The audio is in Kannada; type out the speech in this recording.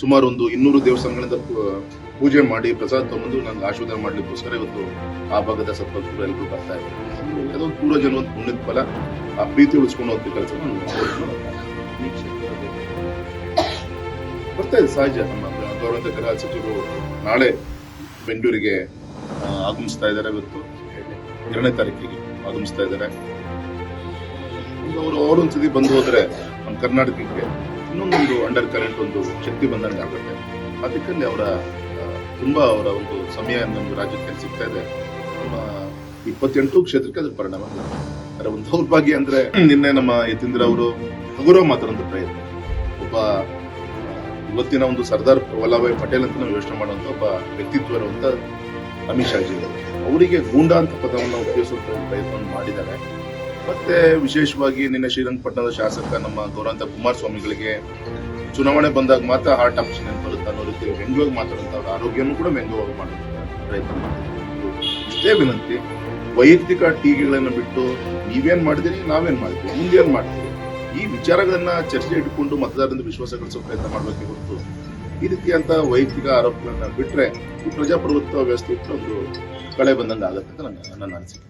ಸುಮಾರು ಒಂದು ಇನ್ನೂರು ದೇವಸ್ಥಾನಗಳಿಂದ ಪೂಜೆ ಮಾಡಿ ಪ್ರಸಾದ ತಗೊಂಡು ನನಗೆ ಆಶೀರ್ವಾದ ಮಾಡ್ಲಿಕ್ಕೋಸ್ಕರ ಇವತ್ತು ಆ ಭಾಗದ ಸತ್ಪಥರು ಎಲ್ಲರೂ ಬರ್ತಾ ಇದ್ದಾರೆ. ಅದೊಂದು ಪೂರ್ವಜನ ಒಂದು ಪುಣ್ಯದ ಫಲ, ಆ ಪ್ರೀತಿ ಉಳಿಸ್ಕೊಂಡು ಹೋದ ಕೆಲಸ ಬರ್ತಾ ಇದೆ, ಸಹಜ. ನಮ್ಮ ಗೌರವ ಗೃಹ ಸಚಿವರು ನಾಳೆ ಬೆಂಗಳೂರಿಗೆ ಆಗಮಿಸ್ತಾ ಇದ್ದಾರೆ ಇವತ್ತು. ಎರಡನೇ ತಾರೀಕಿಗೆ ಆಗಮಿಸ್ತಾ ಇದ್ದಾರೆ. ಅವರು ಅವರೊಂದ್ಸತಿ ಬಂದು ಹೋದ್ರೆ ನಮ್ಮ ಕರ್ನಾಟಕಕ್ಕೆ ಇನ್ನೊಂದೊಂದು ಅಂಡರ್ ಕರೆಂಟ್ ಒಂದು ಶಕ್ತಿ ಬಂದಂಗೆ ಆಗುತ್ತೆ. ಅದಕ್ಕಲ್ಲಿ ಅವರ ತುಂಬ ಅವರ ಒಂದು ಸಮಯ ನಮ್ಮ ರಾಜ್ಯಕ್ಕೆ ಸಿಗ್ತಾ ಇದೆ. ನಮ್ಮ ಇಪ್ಪತ್ತೆಂಟು ಕ್ಷೇತ್ರಕ್ಕೆ ಅದ್ರ ಪರಿಣಾಮ. ಅದರ ಒಂದು ದೌರ್ಭಾಗ್ಯ ಅಂದ್ರೆ ನಿನ್ನೆ ನಮ್ಮ ಯತೀಂದ್ರ ಅವರು ಅಗುರಾವ್ ಮಾತ್ರ ಒಂದು ಪ್ರಯತ್ನ. ಒಬ್ಬ ಇವತ್ತಿನ ಒಂದು ಸರ್ದಾರ್ ವಲ್ಲಭಾಯ್ ಪಟೇಲ್ ಅಂತ ನಾವು ಯೋಚನೆ ಮಾಡುವಂತ ಒಬ್ಬ ವ್ಯಕ್ತಿತ್ವ ಇರುವಂತ ಅಮಿತ್ ಶಾ ಜಿ ಅವರಿಗೆ ಗೂಂಡಾ ಅಂತ ಪದವನ್ನು ಉಪಯೋಗಿಸುವಂತ ಪ್ರಯತ್ನವನ್ನು ಮಾಡಿದ್ದಾರೆ. ಮತ್ತೆ ವಿಶೇಷವಾಗಿ ನಿನ್ನೆ ಶ್ರೀರಂಗಪಟ್ಟಣದ ಶಾಸಕ ನಮ್ಮ ಗೌರವಂತ ಕುಮಾರಸ್ವಾಮಿಗಳಿಗೆ ಚುನಾವಣೆ ಬಂದಾಗ ಮಾತ್ರ ಹಾರ್ಟ್ ಆಪ್ಷನ್ ಏನು ಬರುತ್ತೆ ಅನ್ನೋ ರೀತಿ ವ್ಯಂಗ್ಯವಾಗಿ ಆರೋಗ್ಯನೂ ಕೂಡ ವ್ಯಂಗ್ಯವಾಗಿ ಮಾಡುತ್ತೆ ಪ್ರಯತ್ನ ಮಾಡಿದ್ದಾರೆ ಇಷ್ಟೇ ವಿನಂತಿ, ವೈಯಕ್ತಿಕ ಟೀಕೆಗಳನ್ನು ಬಿಟ್ಟು ನೀವೇನ್ ಮಾಡಿದಿರಿ, ನಾವೇನ್ ಮಾಡ್ತೀವಿ ಮುಂದೇನ್ ಮಾಡ್ತೀವಿ ಈ ವಿಚಾರಗಳನ್ನ ಚರ್ಚೆ ಇಟ್ಕೊಂಡು ಮತದಾರರಿಂದ ವಿಶ್ವಾಸ ಗಳಿಸೋ ಪ್ರಯತ್ನ ಮಾಡಬೇಕೆ ಹೊರತು, ಈ ರೀತಿಯಂತ ವೈಯಕ್ತಿಕ ಆರೋಪಗಳನ್ನ ಬಿಟ್ರೆ ಪ್ರಜಾಪ್ರಭುತ್ವ ವ್ಯವಸ್ಥೆ ಒಂದು ಕಳೆ ಬಂದಂಗೆ ಆಗತ್ತೆ ಅಂತ ನನ್ನ ನನ್ನ ಅನಿಸಿಕೆ.